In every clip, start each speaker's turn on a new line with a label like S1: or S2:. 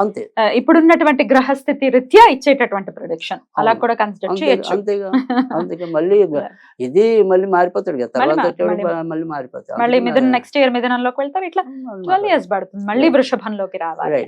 S1: అంతే.
S2: ఇప్పుడున్నటువంటి గ్రహస్థితి రీత్యా ఇచ్చేటటువంటి ప్రిడిక్షన్ అలా. కూడా కన్సిడర్ చేయొచ్చు.
S1: అంతేగా అందుకే మళ్ళీ ఇది మళ్ళీ మారిపోతాడు కదా తర్వాత
S2: మళ్ళీ-
S1: మారిపోతాడు.
S2: మళ్ళీ మిథున్ నెక్స్ట్ ఇయర్ మిథునంలోకి వెళ్తారు ఇట్లా ట్వెల్వ్ ఇయర్స్ పడుతుంది. మళ్ళీ. వృషభంలోకి రావాలి.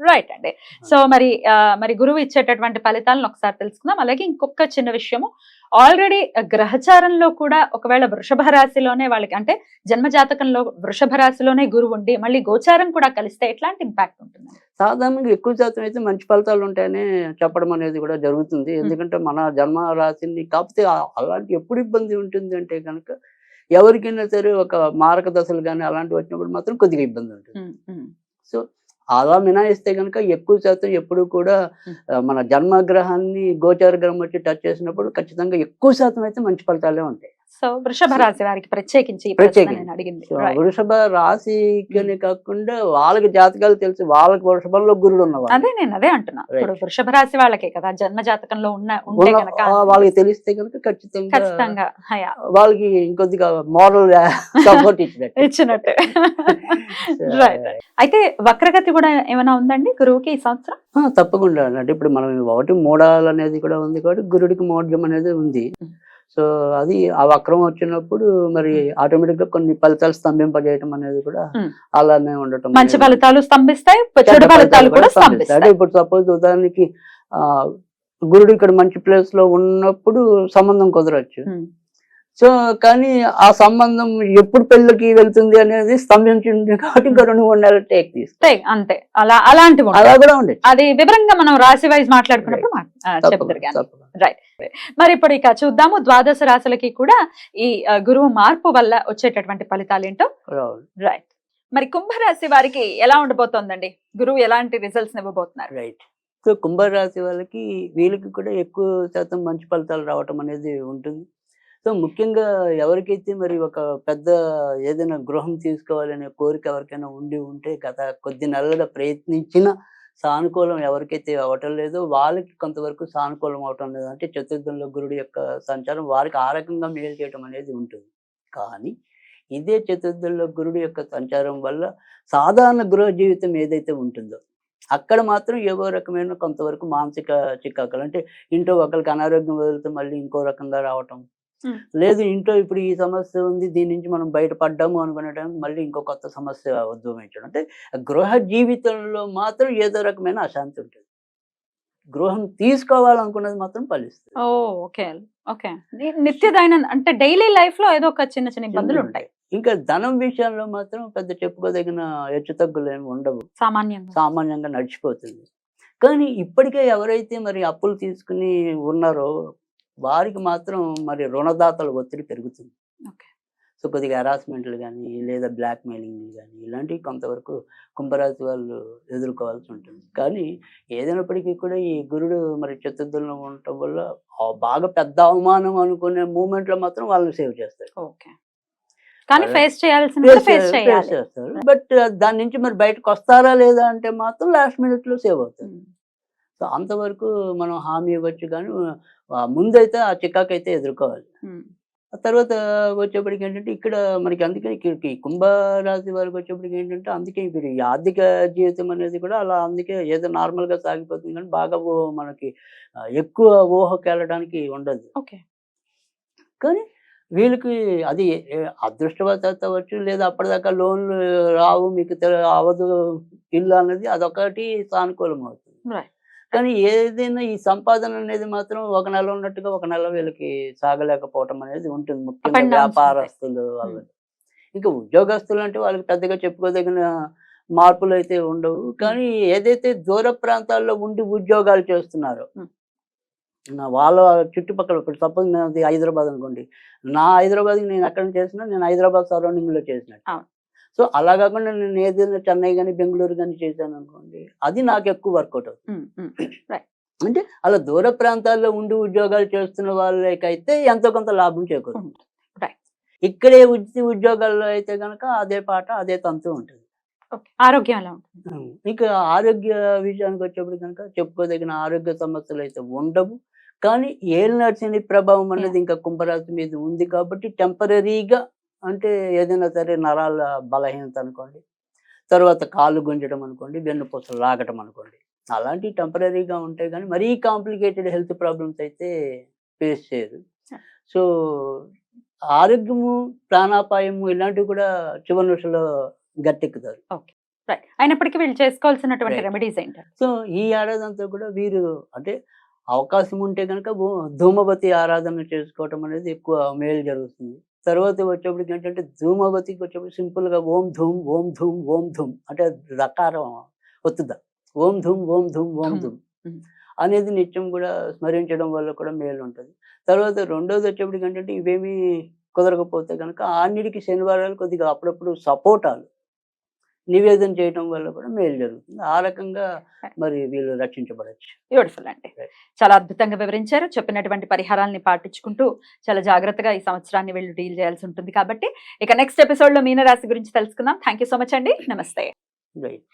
S1: రైట్
S2: అండి. సో మరి మరి గురువు ఇచ్చేటటువంటి ఫలితాలను ఒకసారి తెలుసుకుందాం. అలాగే ఇంకొక చిన్న విషయము. ఆల్రెడీ గ్రహచారంలో కూడా ఒకవేళ వృషభ రాశిలోనే వాళ్ళకి అంటే జన్మ జాతకంలో వృషభ రాశిలోనే గురువు ఉండి మళ్ళీ గోచారం కూడా కలిస్తే ఎట్లాంటి ఇంపాక్ట్ ఉంటుంది
S1: సాధారణంగా ఎక్కువ శాతం అయితే మంచి ఫలితాలు ఉంటాయని చెప్పడం అనేది కూడా జరుగుతుంది. ఎందుకంటే మన జన్మ రాశిని కాకపోతే అలాంటి ఎప్పుడు ఇబ్బంది ఉంటుంది అంటే కనుక ఎవరికైనా సరే ఒక మారక దశలు కానీ అలాంటివి వచ్చినప్పుడు మాత్రం కొద్దిగా ఇబ్బంది ఉంటుంది. సో అలా మినాయిస్తే కనుక ఎక్కువ శాతం ఎప్పుడు కూడా మన జన్మగ్రహాన్ని గోచార గ్రహం వచ్చి టచ్ చేసినప్పుడు ఖచ్చితంగా ఎక్కువ శాతం అయితే మంచి ఫలితాలే ఉంటాయి.
S2: సో వృషభ రాశి వారికి ప్రత్యేకించి అడిగింది.
S1: వృషభ రాశికనే కాకుండా వాళ్ళకి జాతకాలు తెలిసి వాళ్ళకి వృషభంలో గురుడు ఉన్నవాళ్ళు
S2: అదే నేను అదే అంటున్నా. ఇప్పుడు వృషభ రాశి వాళ్ళకే కదా జన్మ జాతకంలో ఉన్న ఉంటే కనుక
S1: వాళ్ళకి తెలిస్తే కనుక ఖచ్చితంగా
S2: ఖచ్చితంగా
S1: వాళ్ళకి ఇంకొద్దిగా మోరల్ సపోర్ట్ ఇచ్చినట్టు.
S2: ఇచ్చినట్టు. రైట్ అయితే వక్రగతి కూడా ఏమైనా ఉందండి గురువుకి ఈ సంవత్సరం?
S1: తప్పకుండా అంటే ఇప్పుడు మనం ఒకటి మోడాల్ అనేది కూడా ఉంది కాబట్టి గురుడికి మోడ్యం అనేది ఉంది. సో అది ఆ వక్రం వచ్చినప్పుడు మరి ఆటోమేటిక్గా కొన్ని ఫలితాలు స్తంభింపజేయటం అనేది కూడా. అలానే ఉండటం
S2: మంచి. ఫలితాలు స్తంభిస్తాయి చెడు ఫలితాలు కూడా
S1: స్తంభిస్తాయి. అంటే ఇప్పుడు సపోజ్ ఉదాహరణకి ఆ గురుడు ఇక్కడ మంచి ప్లేస్లో ఉన్నప్పుడు సంబంధం కుదరచ్చు. సో కానీ ఆ సంబంధం ఎప్పుడు పెళ్ళికి వెళ్తుంది అనేది స్తంభించింది కాబట్టి ఇంకా రెండు మూడు నెలలు టేక్ తీసు
S2: అంతే అలా ఉంటాయి.
S1: అలా కూడా ఉండొచ్చు
S2: అది వివరంగా మనం రాశి వైజ్ మాట్లాడుకున్నప్పుడు చెప్తారు
S1: తప్పకుండా.
S2: మరి ఇప్పుడు ఇక చూద్దాము. ద్వాదశ రాశులకి కూడా ఈ గురువు మార్పు వల్ల వచ్చేటటువంటి ఫలితాలు ఏంటో. రైట్ మరి కుంభరాశి వారికి ఎలా ఉండబోతోందండి? గురువు ఎలాంటి రిజల్ట్స్ ఇవ్వబోతున్నారు?
S1: రైట్ సో కుంభరాశి వాళ్ళకి వీళ్ళకి కూడా ఎక్కువ శాతం మంచి ఫలితాలు రావటం అనేది ఉంటుంది. సో ముఖ్యంగా ఎవరికైతే మరి ఒక పెద్ద ఏదైనా గృహం తీసుకోవాలనే కోరిక ఎవరికైనా ఉండి ఉంటే గత కొద్ది నెలలుగా ప్రయత్నించిన సానుకూలం ఎవరికైతే అవ్వటం లేదో వాళ్ళకి కొంతవరకు సానుకూలం అవటం లేదు. అంటే చతుర్థంలో గురుడు యొక్క సంచారం వారికి ఆ రకంగా మేలు చేయటం అనేది ఉంటుంది. కానీ ఇదే చతుర్థంలో గురుడు యొక్క సంచారం వల్ల సాధారణ గృహ జీవితం ఏదైతే ఉంటుందో అక్కడ మాత్రం ఏవో రకమైన కొంతవరకు మానసిక చిక్కాకలు అంటే ఇంట్లో ఒకరికి అనారోగ్యం వదిలితే మళ్ళీ ఇంకో రకంగా రావటం లేదు ఇంట్లో ఇప్పుడు ఈ సమస్య ఉంది దీని నుంచి మనం బయటపడ్డాము అనుకునే టైం మళ్ళీ ఇంకో కొత్త సమస్య ఉద్భవించడం అంటే గృహ జీవితంలో మాత్రం ఏదో రకమైన అశాంతి ఉంటుంది. గృహం తీసుకోవాలనుకున్నది మాత్రం ఫలిస్తుంది.
S3: ఓకే. ఓకే. ని- నిత్య దైనంద అంటే డైలీ లైఫ్లో ఏదో ఒక చిన్న చిన్న ఇబ్బందులు ఉంటాయి.
S1: ఇంకా ధనం విషయంలో మాత్రం పెద్ద చెప్పుకోదగిన హెచ్చుతగ్గులు ఏమి ఉండవు.
S3: సామాన్యంగా.
S1: సామాన్యంగా నడిచిపోతుంది. కానీ ఇప్పటికే ఎవరైతే మరి అప్పులు తీసుకుని ఉన్నారో వారికి మాత్రం మరి రుణదాతల ఒత్తిడి పెరుగుతుంది. సో కొద్దిగా హెరాస్మెంట్లు కానీ లేదా బ్లాక్ మెయిలింగ్ కానీ ఇలాంటివి కొంతవరకు కుంభరాశి వాళ్ళు ఎదుర్కోవాల్సి ఉంటుంది. కానీ ఏదైనప్పటికీ కూడా ఈ గురుడు మరి చతుర్థంలో ఉండటం వల్ల బాగా పెద్ద అవమానం అనుకునే మూమెంట్లో మాత్రం వాళ్ళని సేవ్ చేస్తారు
S3: ఓకే. కానీ. ఫేస్ చేయాల్సిన
S1: ఫేస్ చేస్తారు బట్ దాని నుంచి మరి బయటకు వస్తారా లేదా అంటే మాత్రం లాస్ట్ మినిట్లో సేవ్ అవుతారు
S3: ఉమ్.
S1: సో అంతవరకు మనం హామీ ఇవ్వచ్చు కానీ ముందైతే ఆ చికాకు అయితే ఎదుర్కోవాలి. ఆ తర్వాత వచ్చేప్పటికి ఏంటంటే ఇక్కడ మనకి అందుకే ఇక్కడికి కుంభరాశి వారికి వచ్చేప్పటికి ఏంటంటే అందుకే ఇప్పుడు ఈ ఆర్థిక జీవితం అనేది కూడా అలా అందుకే ఏదో normal గా సాగిపోతుంది కానీ బాగా మనకి ఎక్కువ ఊహకి వెళ్ళడానికి ఉండదు
S3: ఓకే
S1: కానీ వీళ్ళకి అది అదృష్టవశాత్తు అవ్వచ్చు లేదా అప్పటిదాకా లోన్లు రావు మీకు అవదు ఇల్లు అన్నది అదొకటి సానుకూలం అవుతుంది. కానీ ఏదైనా ఈ సంపాదన అనేది మాత్రం ఒక నెల ఉన్నట్టుగా ఒక నెల వీళ్ళకి సాగలేకపోవటం అనేది ఉంటుంది ముఖ్యంగా వ్యాపారస్తులు వాళ్ళకి ఇంకా ఉద్యోగస్తులు అంటే వాళ్ళకి పెద్దగా చెప్పుకోదగిన మార్పులు అయితే ఉండవు. కానీ ఏదైతే దూర ప్రాంతాల్లో ఉండి ఉద్యోగాలు చేస్తున్నారో. నా వాళ్ళ చుట్టుపక్కల ఇప్పుడు సపోజ్ నాది హైదరాబాద్ అనుకోండి. నా హైదరాబాద్కి నేను ఎక్కడ చేసినా నేను హైదరాబాద్ సరౌండింగ్లో చేసినట్టు. సో అలా కాకుండా నేను ఏదైనా చెన్నై కానీ బెంగళూరు కానీ చేశాను అనుకోండి అది నాకు ఎక్కువ వర్కౌట్ అవుతుంది. అంటే అలా దూర ప్రాంతాల్లో ఉండి ఉద్యోగాలు చేస్తున్న వాళ్ళకైతే ఎంతో కొంత లాభం చేకూరుతుంది. ఇక్కడే ఉద్య ఉద్యోగాల్లో అయితే కనుక అదే పాట అదే తంతు ఉంటుంది.
S3: ఆరోగ్యం ఎలా ఉంటుంది?
S1: ఇక ఆరోగ్య విషయానికి వచ్చేప్పుడు కనుక చెప్పుకోదగిన ఆరోగ్య సమస్యలు అయితే ఉండవు. కానీ ఏళ్ళు నడిచిన ప్రభావం అనేది ఇంకా కుంభరాశి మీద ఉంది కాబట్టి టెంపరీగా అంటే ఏదైనా సరే నరాల బలహీనత అనుకోండి తర్వాత కాళ్ళు గుంజడం అనుకోండి వెన్నుపూసలు లాగటం అనుకోండి. అలాంటివి టెంపరీగా ఉంటాయి కానీ మరీ కాంప్లికేటెడ్ హెల్త్ ప్రాబ్లమ్స్ అయితే ఫేస్ చేయరు. సో ఆరోగ్యము ప్రాణాపాయము ఇలాంటివి కూడా చివరి నిమిషంలో గట్టెక్కుతారు.
S3: అయినప్పటికీ వీళ్ళు చేసుకోవాల్సినటువంటి. రెమెడీస్ ఏంటి
S1: సో ఈ ఏడాది అంతా కూడా వీరు అంటే అవకాశం ఉంటే కనుక ధూమవతి ఆరాధన చేసుకోవటం అనేది ఎక్కువ మేలు జరుగుతుంది. తర్వాత వచ్చేప్పటికి ఏంటంటే ధూమవతికి వచ్చేప్పుడు simple గా ఓం ధూమ్ ఓం ధూమ్ ఓం ధూమ్ అంటే రకారం ఒత్తుదా ఓం ధూమ్ ఓం ధూమ్ ఓం
S3: ధూమ్.
S1: అనేది నిత్యం కూడా స్మరించడం వల్ల కూడా మేలు ఉంటుంది. తర్వాత రెండోది వచ్చేప్పటికి ఏంటంటే ఇవేమీ కుదరకపోతే కనుక అన్నిటికీ శనివారాలు కొద్దిగా అప్పుడప్పుడు సపోటాలు. నివేదన చేయడం వల్ల కూడా మేలు జరుగుతుంది. ఆ రకంగా మరి వీళ్ళు రక్షించబడచ్చు.
S3: బ్యూటిఫుల్ అండి. చాలా అద్భుతంగా వివరించారు. చెప్పినటువంటి పరిహారాల్ని పాటించుకుంటూ చాలా జాగ్రత్తగా ఈ సంవత్సరాన్ని వీళ్ళు డీల్ చేయాల్సి ఉంటుంది. కాబట్టి ఇక నెక్స్ట్ ఎపిసోడ్లో మీనరాశి గురించి తెలుసుకుందాం. థ్యాంక్ యూ సో మచ్ అండి. నమస్తే.
S1: రైట్